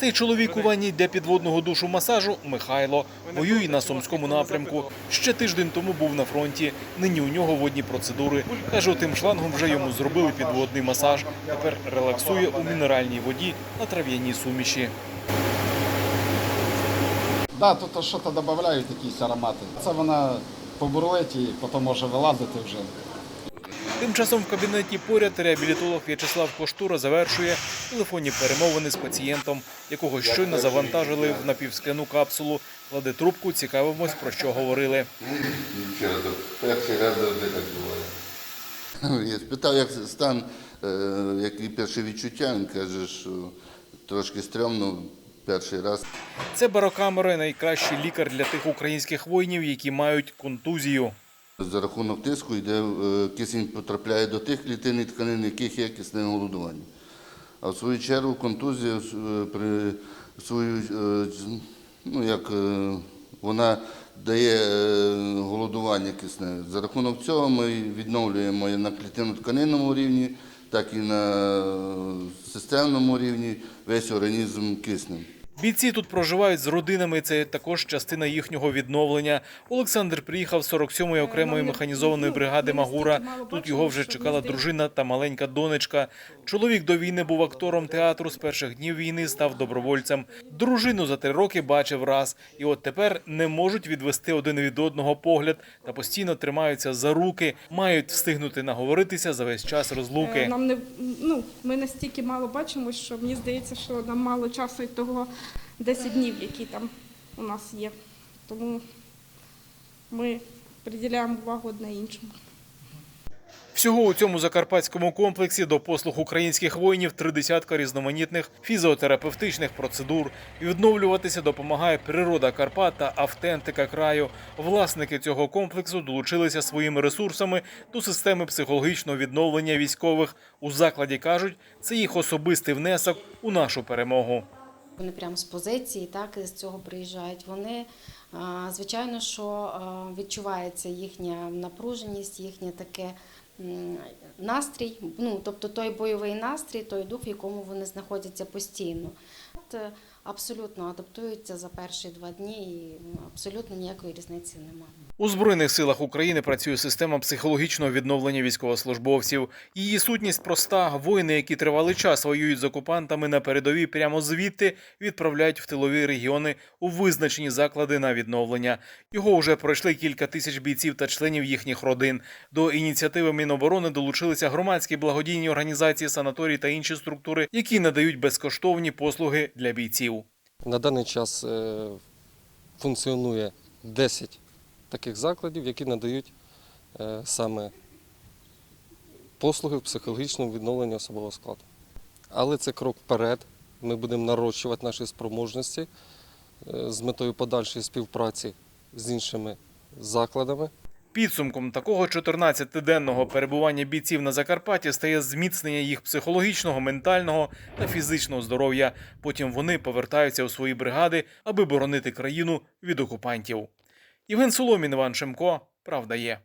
Цей чоловік у ванні для підводного душу масажу Михайло воює на сумському напрямку. Ще тиждень тому був на фронті. Нині у нього водні процедури. Каже, тим шлангом вже йому зробили підводний масаж. Тепер релаксує у мінеральній воді на трав'яній суміші. Да, тут щось додають якісь аромати. Це вона побурлить і потім може вилазити вже. Тим часом в кабінеті поряд реабілітолог В'ячеслав Коштура завершує телефонні перемовини з пацієнтом, якого щойно завантажили в напівскляну капсулу. Кладе трубку, цікавимось, про що говорили. Перший раз завжди так буває. Я спитав, як стан, е, які перші відчуття. Він каже, що трошки стрьомно перший раз. Це барокамера, найкращий лікар для тих українських воїнів, які мають контузію. За рахунок тиску йде е, кисень потрапляє до тих клітин і тканин, яких є кисне голодування. А в свою чергу контузія е, при свою, е, ну, як, вона дає голодування кисне. За рахунок цього ми відновлюємо і на клітинно-тканинному рівні, так і на системному рівні весь організм киснем. Бійці тут проживають з родинами. Це також частина їхнього відновлення. Олександр приїхав з 47-ї окремої механізованої бригади Магура. Тут його вже чекала дружина та маленька донечка. Чоловік до війни був актором театру. З перших днів війни став добровольцем. Дружину за три роки бачив раз, і от тепер не можуть відвести один від одного погляд та постійно тримаються за руки, мають встигнути наговоритися за весь час Е, розлуки. Нам не ну ми настільки мало бачимо, що мені здається, що нам мало часу і того 10 днів, які там у нас є. Тому ми приділяємо увагу одне іншому. Всього у цьому закарпатському комплексі до послуг українських воїнів три десятка різноманітних фізіотерапевтичних процедур. Відновлюватися допомагає природа Карпат та автентика краю. Власники цього комплексу долучилися своїми ресурсами до системи психологічного відновлення військових. У закладі кажуть, це їх особистий внесок у нашу перемогу. Вони прямо з позиції, так з цього приїжджають. Вони звичайно, що відчувається їхня напруженість, їхнє таке настрій. Ну тобто той бойовий настрій, той дух, в якому вони знаходяться постійно. Е, абсолютно адаптуються за перші два дні, і абсолютно ніякої різниці немає. У збройних силах України працює система психологічного відновлення військовослужбовців. Її сутність проста: воїни, які тривалий час воюють з окупантами на передовій, прямо звідти відправляють в тилові регіони у визначені заклади на відновлення. Його вже пройшли кілька тисяч бійців та членів їхніх родин. До ініціативи Міноборони долучилися громадські благодійні організації, санаторії та інші структури, які надають безкоштовні послуги для бійців. На даний час е, функціонує 10 таких закладів, які надають е, саме послуги психологічного відновлення особового складу. Але це крок вперед. Ми будемо нарощувати наші спроможності е, з метою подальшої співпраці з іншими закладами. Підсумком такого 14-денного перебування бійців на Закарпатті стає зміцнення їх психологічного, ментального та фізичного здоров'я. Потім вони повертаються у свої бригади, аби боронити країну від окупантів. Євген Соломін, Іван Шемко. Правда є.